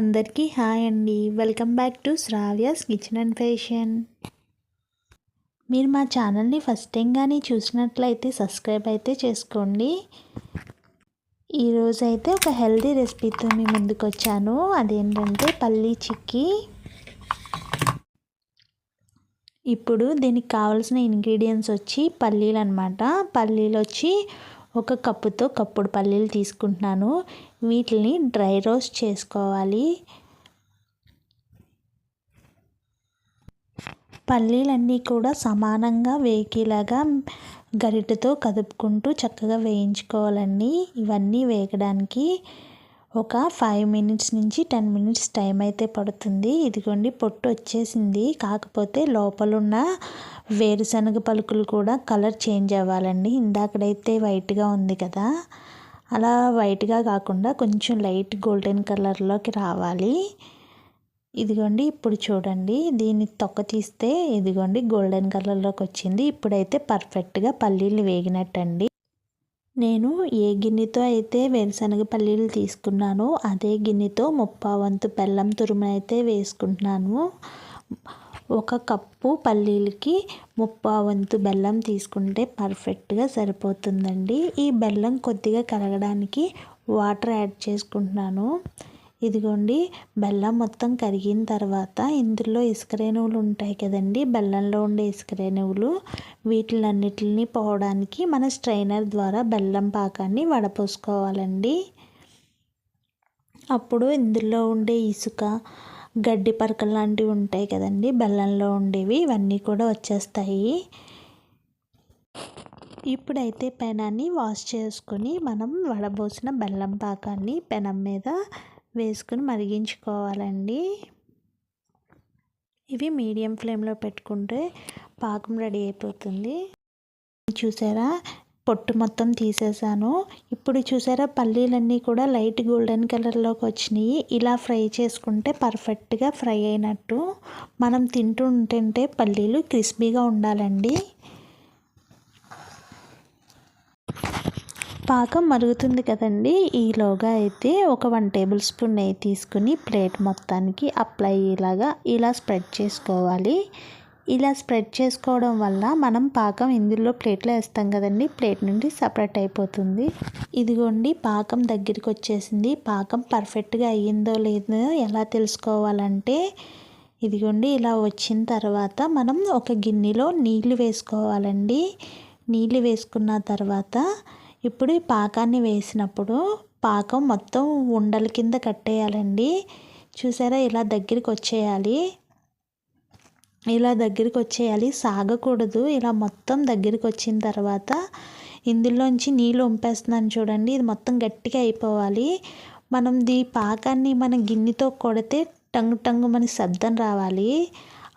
అందరికీ హాయ్ అండి. Welcome back to Shravya's kitchen and fashion. మీరు మా ఛానల్ని ఫస్ట్ టైం కానీ చూసినట్లయితే సబ్స్క్రైబ్ అయితే చేసుకోండి. ఈరోజు అయితే ఒక హెల్దీ రెసిపీతో మీ ముందుకు వచ్చాను అదేంటంటే పల్లీ చిక్కీ. ఇప్పుడు దీనికి కావాల్సిన ఇంగ్రీడియంట్స్ వచ్చి పల్లీలు అనమాట పల్లీలు వచ్చి ఒక కప్పుతో కప్పుడు పల్లీలు తీసుకుంటున్నాను. వీటిని డ్రై రోస్ట్ చేసుకోవాలి. పల్లీలన్నీ కూడా సమానంగా వేగేలాగా గరిటెతో కదుపుకుంటూ చక్కగా వేయించుకోవాలండి. ఇవన్నీ వేగడానికి ఒక ఫైవ్ మినిట్స్ నుంచి టెన్ మినిట్స్ టైం అయితే పడుతుంది. ఇదిగోండి పొట్టు వచ్చేసింది. కాకపోతే లోపలున్న వేరుశనగ పలుకులు కూడా కలర్ చేంజ్ అవ్వాలండి. ఇందాకడైతే వైట్గా ఉంది కదా. అలా వైట్గా కాకుండా కొంచెం లైట్ గోల్డెన్ కలర్లోకి రావాలి. ఇదిగోండి ఇప్పుడు చూడండి. దీన్ని తొక్క తీస్తే ఇదిగోండి గోల్డెన్ కలర్లోకి వచ్చింది. ఇప్పుడైతే పర్ఫెక్ట్గా పల్లీలు వేగినట్టండి. నేను ఏ గిన్నెతో అయితే వేరుశనగ పల్లీలు తీసుకున్నానో అదే గిన్నెతో ముప్పా వంతు బెల్లం తురుము అయితే వేసుకుంటున్నాను. ఒక కప్పు పల్లీలకి ముప్పా వంతు బెల్లం తీసుకుంటే పర్ఫెక్ట్గా సరిపోతుందండి. ఈ బెల్లం కొద్దిగా కరగడానికి వాటర్ యాడ్ చేసుకుంటున్నాను. ఇదిగోండి బెల్లం మొత్తం కరిగిన తర్వాత ఇందులో ఇసుకరేణువులు ఉంటాయి కదండి. బెల్లంలో ఉండే ఇసుకరేణువులు వీటిలన్నిటిని పోవడానికి మన స్ట్రైనర్ ద్వారా బెల్లం పాకాన్ని వడపోసుకోవాలండి. అప్పుడు ఇందులో ఉండే ఇసుక గడ్డి పరకలు లాంటివి ఉంటాయి కదండి. బెల్లంలో ఉండేవి ఇవన్నీ కూడా వచ్చేస్తాయి. ఇప్పుడైతే పెనాన్ని వాష్ చేసుకొని మనం వడబోసిన బెల్లం పాకాన్ని పెనం మీద వేసుకుని మరిగించుకోవాలండి. ఇవి మీడియం ఫ్లేమ్లో పెట్టుకుంటే పాకం రెడీ అయిపోతుంది. చూసారా? పొట్టు మొత్తం తీసేసాను. ఇప్పుడు చూసారా? పల్లీలన్నీ కూడా లైట్ గోల్డెన్ కలర్లోకి వచ్చినాయి. ఇలా ఫ్రై చేసుకుంటే పర్ఫెక్ట్గా ఫ్రై అయినట్టు. మనం తింటూ పల్లీలు క్రిస్పీగా ఉండాలండి. పాకం మరుగుతుంది కదండి. ఈలోగా అయితే ఒక వన్ టేబుల్ స్పూన్ నెయ్యి తీసుకుని ప్లేట్ మొత్తానికి అప్లై అయ్యేలాగా ఇలా స్ప్రెడ్ చేసుకోవాలి. ఇలా స్ప్రెడ్ చేసుకోవడం వల్ల మనం పాకం ఇందులో ప్లేట్లో వేస్తాం కదండి. ప్లేట్ నుండి సపరేట్ అయిపోతుంది. ఇదిగోండి పాకం దగ్గరికి వచ్చేసింది. పాకం పర్ఫెక్ట్గా అయ్యిందో లేదో ఎలా తెలుసుకోవాలంటే ఇదిగోండి ఇలా వచ్చిన తర్వాత మనం ఒక గిన్నెలో నీళ్ళు వేసుకోవాలండి. నీళ్ళు వేసుకున్న తర్వాత ఇప్పుడు ఈ పాకాన్ని వేసినప్పుడు పాకం మొత్తం ఉండల కింద కట్టేయాలండి. చూసారా? ఇలా దగ్గరికి వచ్చేయాలి. ఇలా దగ్గరికి వచ్చేయాలి. సాగకూడదు. ఇలా మొత్తం దగ్గరికి వచ్చిన తర్వాత ఇందులోంచి నీళ్ళు వంపేస్తున్నాను చూడండి. ఇది మొత్తం గట్టిగా అయిపోవాలి. మనం దీ పాకాన్ని మన గిన్నెతో కొడితే టంగు టంగు మన శబ్దం రావాలి.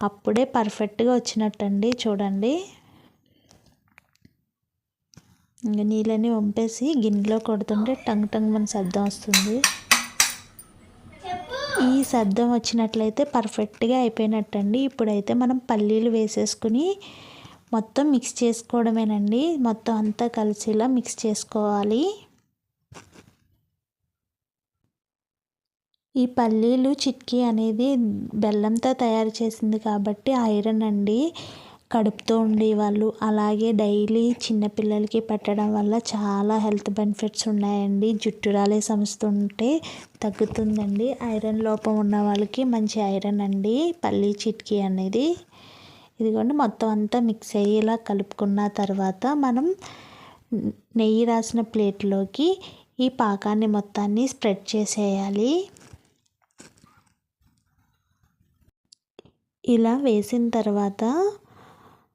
అప్పుడే పర్ఫెక్ట్గా వచ్చినట్టండి. చూడండి. ఇంకా నీళ్ళని వంపేసి గిన్నెలో కొడుతుంటే టంగ్ టంగ్ మన శబ్దం వస్తుంది. ఈ శబ్దం వచ్చినట్లయితే పర్ఫెక్ట్గా అయిపోయినట్టండి. ఇప్పుడైతే మనం పల్లీలు వేసేసుకుని మొత్తం మిక్స్ చేసుకోవడమేనండి. మొత్తం అంతా కలిసేలా మిక్స్ చేసుకోవాలి. ఈ పల్లీలు చిట్కీ అనేది బెల్లంతో తయారు చేసింది కాబట్టి ఐరన్ అండి. కడుపుతో ఉండేవాళ్ళు. అలాగే డైలీ చిన్నపిల్లలకి పెట్టడం వల్ల చాలా హెల్త్ బెనిఫిట్స్ ఉన్నాయండి. జుట్టు రాలే సమస్య ఉంటే తగ్గుతుందండి. ఐరన్ లోపం ఉన్న వాళ్ళకి మంచి ఐరన్ అండి. పల్లీ చిట్కీ అనేది. ఇదిగోండి మొత్తం అంతా మిక్స్ అయ్యేలా కలుపుకున్న తర్వాత మనం నెయ్యి రాసిన ప్లేట్లోకి ఈ పాకాన్ని మొత్తాన్ని స్ప్రెడ్ చేసేయాలి. ఇలా వేసిన తర్వాత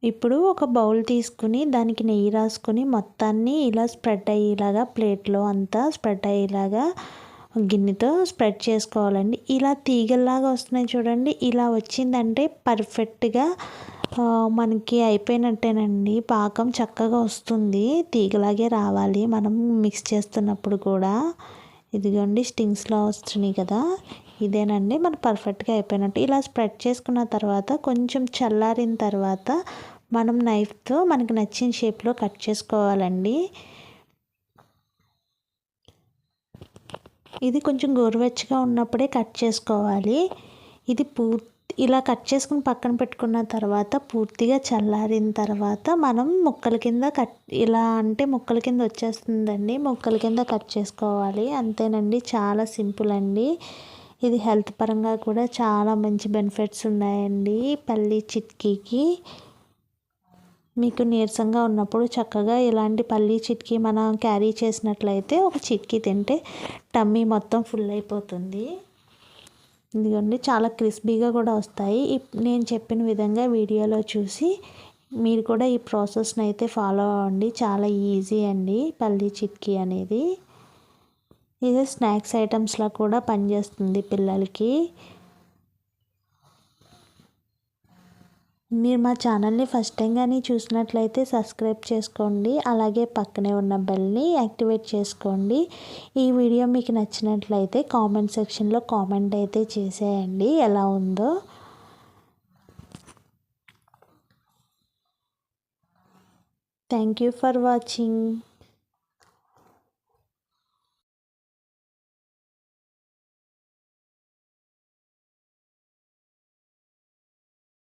ఇప్పుడు ఒక బౌల్ తీసుకుని దానికి నెయ్యి రాసుకొని మొత్తాన్ని ఇలా స్ప్రెడ్ అయ్యేలాగా ప్లేట్లో అంతా స్ప్రెడ్ అయ్యేలాగా గిన్నెతో స్ప్రెడ్ చేసుకోవాలండి. ఇలా తీగల్లాగా వస్తున్నాయి చూడండి. ఇలా వచ్చిందంటే పర్ఫెక్ట్గా మనకి అయిపోయినట్టేనండి. పాకం చక్కగా వస్తుంది. తీగలాగే రావాలి. మనం మిక్స్ చేస్తున్నప్పుడు కూడా. ఇదిగోండి స్టింగ్స్లో వస్తున్నాయి కదా. ఇదేనండి మన పర్ఫెక్ట్గా అయిపోయినట్టు. ఇలా స్ప్రెడ్ చేసుకున్న తర్వాత కొంచెం చల్లారిన తర్వాత మనం నైఫ్తో మనకు నచ్చిన షేప్లో కట్ చేసుకోవాలండి. ఇది కొంచెం గోరువెచ్చగా ఉన్నప్పుడే కట్ చేసుకోవాలి. ఇది పూర్తి ఇలా కట్ చేసుకుని పక్కన పెట్టుకున్న తర్వాత పూర్తిగా చల్లారిన తర్వాత మనం ముక్కల కింద కట్ ఇలా అంటే ముక్కల కింద వచ్చేస్తుందండి. ముక్కల కింద కట్ చేసుకోవాలి. అంతేనండి చాలా సింపుల్ అండి. ఇది హెల్త్ పరంగా కూడా చాలా మంచి బెనిఫిట్స్ ఉన్నాయండి పల్లి చిట్కీకి. మీకు నీరసంగా ఉన్నప్పుడు చక్కగా ఇలాంటి పల్లి చిట్కీ మనం క్యారీ చేసినట్లయితే ఒక చిట్కీ తింటే టమ్మీ మొత్తం ఫుల్ అయిపోతుంది. ఇదిగోండి చాలా క్రిస్పీగా కూడా వస్తాయి. నేను చెప్పిన విధంగా వీడియోలో చూసి మీరు కూడా ఈ ప్రాసెస్ని అయితే ఫాలో అవ్వండి. చాలా ఈజీ అండి పల్లీ చిట్కీ అనేది. ఇది స్నాక్స్ ఐటమ్స్లో కూడా పనిచేస్తుంది పిల్లలకి. మీరు మా ఛానల్ని ఫస్ట్ టైం కానీ చూసినట్లయితే సబ్స్క్రైబ్ చేసుకోండి అలాగే పక్కనే ఉన్న బెల్ని యాక్టివేట్ చేసుకోండి. ఈ వీడియో మీకు నచ్చినట్లయితే కామెంట్ సెక్షన్లో కామెంట్ అయితే చేసేయండి ఎలా ఉందో. Thank you for watching.